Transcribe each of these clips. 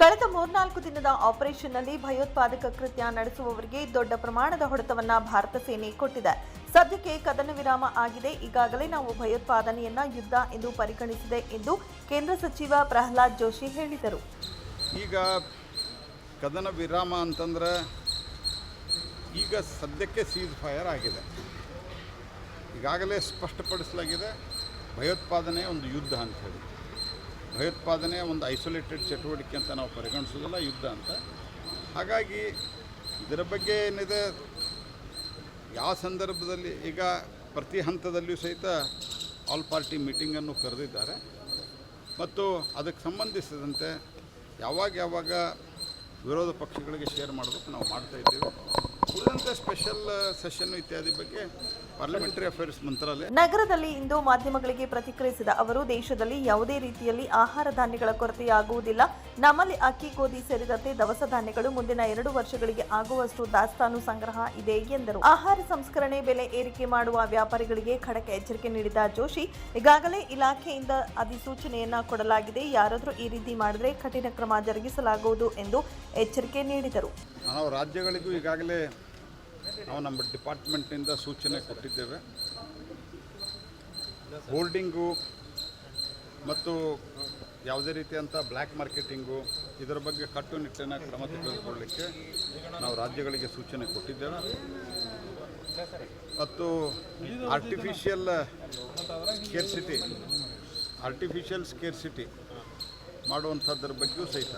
ಕಳೆದ ಮೂರ್ನಾಲ್ಕು ದಿನದ ಆಪರೇಷನ್ನಲ್ಲಿ ಭಯೋತ್ಪಾದಕ ಕೃತ್ಯ ನಡೆಸುವವರಿಗೆ ದೊಡ್ಡ ಪ್ರಮಾಣದ ಹೊಡೆತವನ್ನು ಭಾರತ ಸೇನೆ ಕೊಟ್ಟಿದೆ. ಸದ್ಯಕ್ಕೆ ಕದನ ವಿರಾಮ ಆಗಿದೆ. ಈಗಾಗಲೇ ನಾವು ಭಯೋತ್ಪಾದನೆಯನ್ನ ಯುದ್ಧ ಎಂದು ಪರಿಗಣಿಸಿದೆ ಎಂದು ಕೇಂದ್ರ ಸಚಿವ ಪ್ರಹ್ಲಾದ್ ಜೋಶಿ ಹೇಳಿದರು. ಈಗ ಕದನ ವಿರಾಮ ಅಂತಂದ್ರೆ ಈಗ ಸದ್ಯಕ್ಕೆ ಸೀಸ್ ಫೈರ್ ಆಗಿದೆ. ಈಗಾಗಲೇ ಸ್ಪಷ್ಟಪಡಿಸಲಾಗಿದೆ ಭಯೋತ್ಪಾದನೆ ಒಂದು ಯುದ್ಧ ಅಂತ ಹೇಳಿ. ಭಯೋತ್ಪಾದನೆ ಒಂದು ಐಸೋಲೇಟೆಡ್ ಚಟುವಟಿಕೆ ಅಂತ ನಾವು ಪರಿಗಣಿಸೋದಿಲ್ಲ ಯುದ್ಧ ಅಂತ. ಹಾಗಾಗಿ ಇದರ ಬಗ್ಗೆ ಏನಿದೆ, ಯಾವ ಸಂದರ್ಭದಲ್ಲಿ, ಈಗ ಪ್ರತಿ ಹಂತದಲ್ಲಿಯೂ ಸಹಿತ ಆಲ್ ಪಾರ್ಟಿ ಮೀಟಿಂಗನ್ನು ಕರೆದಿದ್ದಾರೆ. ಮತ್ತು ಅದಕ್ಕೆ ಸಂಬಂಧಿಸಿದಂತೆ ಯಾವಾಗ ಯಾವಾಗ ವಿರೋಧ ಪಕ್ಷಗಳಿಗೆ ಶೇರ್ ಮಾಡಬೇಕು ನಾವು ಮಾಡ್ತಾ ನಗರದಲ್ಲಿ ಇಂದು ಮಾಧ್ಯಮಗಳಿಗೆ ಪ್ರತಿಕ್ರಿಯಿಸಿದ ಅವರು, ದೇಶದಲ್ಲಿ ಯಾವುದೇ ರೀತಿಯಲ್ಲಿ ಆಹಾರ ಧಾನ್ಯಗಳ ಕೊರತೆಯಾಗುವುದಿಲ್ಲ. ನಮ್ಮಲ್ಲಿ ಅಕ್ಕಿ, ಗೋಧಿ ಸೇರಿದಂತೆ ದವಸ ಧಾನ್ಯಗಳು ಮುಂದಿನ ಎರಡು ವರ್ಷಗಳಿಗೆ ಆಗುವಷ್ಟು ದಾಸ್ತಾನು ಸಂಗ್ರಹ ಇದೆ ಎಂದರು. ಆಹಾರ ಸಂಸ್ಕರಣೆ ಬೆಲೆ ಏರಿಕೆ ಮಾಡುವ ವ್ಯಾಪಾರಿಗಳಿಗೆ ಖಡಕ್ ಎಚ್ಚರಿಕೆ ನೀಡಿದ ಜೋಶಿ, ಈಗಾಗಲೇ ಇಲಾಖೆಯಿಂದ ಅಧಿಸೂಚನೆಯನ್ನ ಕೊಡಲಾಗಿದೆ. ಯಾರಾದರೂ ಈ ರೀತಿ ಮಾಡಿದ್ರೆ ಕಠಿಣ ಕ್ರಮ ಜರುಗಿಸಲಾಗುವುದು ಎಂದು ಎಚ್ಚರಿಕೆ ನೀಡಿದರು. ನಾವು ರಾಜ್ಯಗಳಿಗೂ ಈಗಾಗಲೇ ನಾವು ನಮ್ಮ ಡಿಪಾರ್ಟ್ಮೆಂಟ್ನಿಂದ ಸೂಚನೆ ಕೊಟ್ಟಿದ್ದೇವೆ. ಹೋಲ್ಡಿಂಗು ಮತ್ತು ಯಾವುದೇ ರೀತಿಯಂಥ ಬ್ಲ್ಯಾಕ್ ಮಾರ್ಕೆಟಿಂಗು ಇದರ ಬಗ್ಗೆ ಕಟ್ಟುನಿಟ್ಟಿನ ಕ್ರಮ ತೆಗೆದುಕೊಳ್ಳಲಿಕ್ಕೆ ನಾವು ರಾಜ್ಯಗಳಿಗೆ ಸೂಚನೆ ಕೊಟ್ಟಿದ್ದೇವೆ. ಮತ್ತು ಆರ್ಟಿಫಿಷಿಯಲ್ ಸ್ಕೇರ್ಸಿಟಿ ಆರ್ಟಿಫಿಷಿಯಲ್ ಸ್ಕೇರ್ಸಿಟಿ ಮಾಡುವಂಥದ್ದರ ಬಗ್ಗೆಯೂ ಸಹಿತ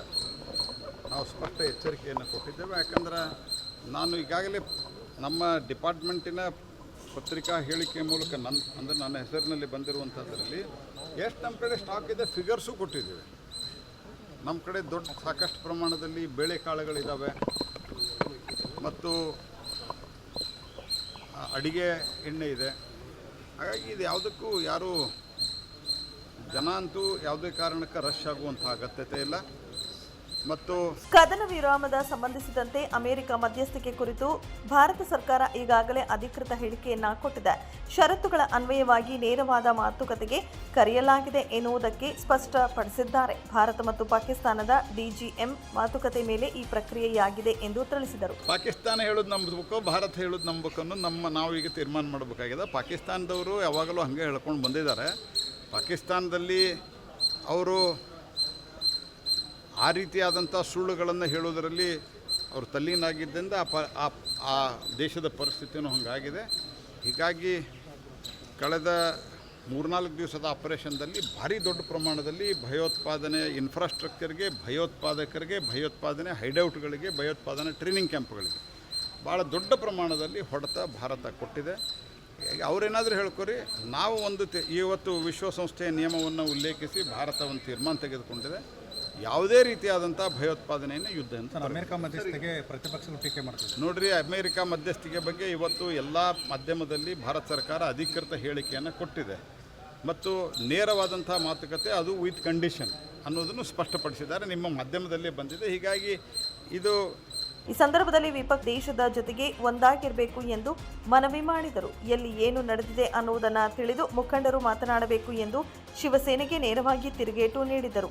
ನಾವು ಸ್ಪಷ್ಟ ಎಚ್ಚರಿಕೆಯನ್ನು ಕೊಟ್ಟಿದ್ದೇವೆ. ಯಾಕಂದ್ರೆ ನಾನು ಈಗಾಗಲೇ ನಮ್ಮ ಡಿಪಾರ್ಟ್ಮೆಂಟಿನ ಪತ್ರಿಕಾ ಹೇಳಿಕೆ ಮೂಲಕ ನನ್ನ ಅಂದರೆ ನನ್ನ ಹೆಸರಿನಲ್ಲಿ ಬಂದಿರುವಂಥದ್ರಲ್ಲಿ ಎಷ್ಟು ನಮ್ಮ ಕಡೆ ಸ್ಟಾಕ್ ಇದೆ ಫಿಗರ್ಸು ಕೊಟ್ಟಿದ್ದೀವಿ. ನಮ್ಮ ಕಡೆ ದೊಡ್ಡ, ಸಾಕಷ್ಟು ಪ್ರಮಾಣದಲ್ಲಿ ಬೇಳೆಕಾಳುಗಳಿದ್ದಾವೆ ಮತ್ತು ಅಡಿಗೆ ಎಣ್ಣೆ ಇದೆ. ಹಾಗಾಗಿ ಇದು ಯಾವುದಕ್ಕೂ ಯಾರೂ ಜನ ಅಂತೂ ಯಾವುದೇ ಕಾರಣಕ್ಕೆ ರಶ್ ಆಗುವಂಥ ಅಗತ್ಯತೆ ಇಲ್ಲ. ಮತ್ತು ಕದನ ವಿರಾಮದ ಸಂಬಂಧಿಸಿದಂತೆ ಅಮೆರಿಕ ಮಧ್ಯಸ್ಥಿಕೆ ಕುರಿತು ಭಾರತ ಸರ್ಕಾರ ಈಗಾಗಲೇ ಅಧಿಕೃತ ಹೇಳಿಕೆಯನ್ನ ಕೊಟ್ಟಿದೆ. ಷರತ್ತುಗಳ ಅನ್ವಯವಾಗಿ ನೇರವಾದ ಮಾತುಕತೆಗೆ ಕರೆಯಲಾಗಿದೆ ಎನ್ನುವುದಕ್ಕೆ ಸ್ಪಷ್ಟಪಡಿಸಿದ್ದಾರೆ. ಭಾರತ ಮತ್ತು ಪಾಕಿಸ್ತಾನದ ಡಿಜಿಎಂ ಮಾತುಕತೆ ಮೇಲೆ ಈ ಪ್ರಕ್ರಿಯೆಯಾಗಿದೆ ಎಂದು ತಿಳಿಸಿದರು. ಪಾಕಿಸ್ತಾನ ಹೇಳೋದು ನಂಬಬೇಕು ಭಾರತ ಹೇಳೋದು ನಂಬಬೇಕು ನಮ್ಮ ನಾವು ಈಗ ತೀರ್ಮಾನ ಮಾಡಬೇಕಾಗಿದೆ. ಪಾಕಿಸ್ತಾನದವರು ಯಾವಾಗಲೂ ಹಾಗೆ ಹೇಳ್ಕೊಂಡು ಬಂದಿದ್ದಾರೆ. ಪಾಕಿಸ್ತಾನದಲ್ಲಿ ಅವರು ಆ ರೀತಿಯಾದಂಥ ಸುಳ್ಳುಗಳನ್ನು ಹೇಳೋದರಲ್ಲಿ ಅವರು ತಲ್ಲೀನಾಗಿದ್ದರಿಂದ ಆ ಪ ಆ- ದೇಶದ ಪರಿಸ್ಥಿತಿಯೂ ಹಾಗಾಗಿದೆ. ಹೀಗಾಗಿ ಕಳೆದ ಮೂರ್ನಾಲ್ಕು ದಿವಸದ ಆಪರೇಷನ್ದಲ್ಲಿ ಭಾರಿ ದೊಡ್ಡ ಪ್ರಮಾಣದಲ್ಲಿ ಭಯೋತ್ಪಾದನೆ ಇನ್ಫ್ರಾಸ್ಟ್ರಕ್ಚರ್ಗೆ ಭಯೋತ್ಪಾದಕರಿಗೆ, ಭಯೋತ್ಪಾದನೆ ಹೈಡೌಟ್ಗಳಿಗೆ ಭಯೋತ್ಪಾದನೆ ಟ್ರೈನಿಂಗ್ ಕ್ಯಾಂಪ್ಗಳಿಗೆ ಭಾಳ ದೊಡ್ಡ ಪ್ರಮಾಣದಲ್ಲಿ ಹೊಡೆತ ಭಾರತ ಕೊಟ್ಟಿದೆ. ಅವರೇನಾದರೂ ಹೇಳ್ಕೊರಿ, ನಾವು ಒಂದು ಇವತ್ತು ವಿಶ್ವಸಂಸ್ಥೆಯ ನಿಯಮವನ್ನು ಉಲ್ಲೇಖಿಸಿ ಭಾರತ ಒಂದು ತೀರ್ಮಾನ ತೆಗೆದುಕೊಂಡಿದೆ. ಯಾವುದೇ ರೀತಿಯಾದಂಥ ಭಯೋತ್ಪಾದನೆಯನ್ನು ಯುದ್ಧ ಅಂತ ಅಮೆರಿಕ ಮಧ್ಯಸ್ಥಿಕೆ ಪ್ರತಿಪಕ್ಷಗಳು ಟೀಕೆ ಮಾಡ್ತೀವಿ ನೋಡ್ರಿ ಅಮೆರಿಕ ಮಧ್ಯಸ್ಥಿಕೆ ಬಗ್ಗೆ ಇವತ್ತು ಎಲ್ಲ ಮಾಧ್ಯಮದಲ್ಲಿ ಭಾರತ ಸರ್ಕಾರ ಅಧಿಕೃತ ಹೇಳಿಕೆಯನ್ನು ಕೊಟ್ಟಿದೆ. ಮತ್ತು ನೇರವಾದಂಥ ಮಾತುಕತೆ ಅದು ವಿತ್ ಕಂಡೀಷನ್ ಅನ್ನೋದನ್ನು ಸ್ಪಷ್ಟಪಡಿಸಿದ್ದಾರೆ. ನಿಮ್ಮ ಮಾಧ್ಯಮದಲ್ಲಿ ಬಂದಿದೆ. ಹೀಗಾಗಿ ಇದು ಈ ಸಂದರ್ಭದಲ್ಲಿ ವಿಪಕ್ಷ ದೇಶದ ಜೊತೆಗೆ ಒಂದಾಗಿರಬೇಕು ಎಂದು ಮನವಿ ಮಾಡಿದರು. ಎಲ್ಲಿ ಏನು ನಡೆದಿದೆ ಅನ್ನುವುದನ್ನು ತಿಳಿದು ಮುಖಂಡರು ಮಾತನಾಡಬೇಕು ಎಂದು ಶಿವಸೇನೆಗೆ ನೇರವಾಗಿ ತಿರುಗೇಟು ನೀಡಿದರು.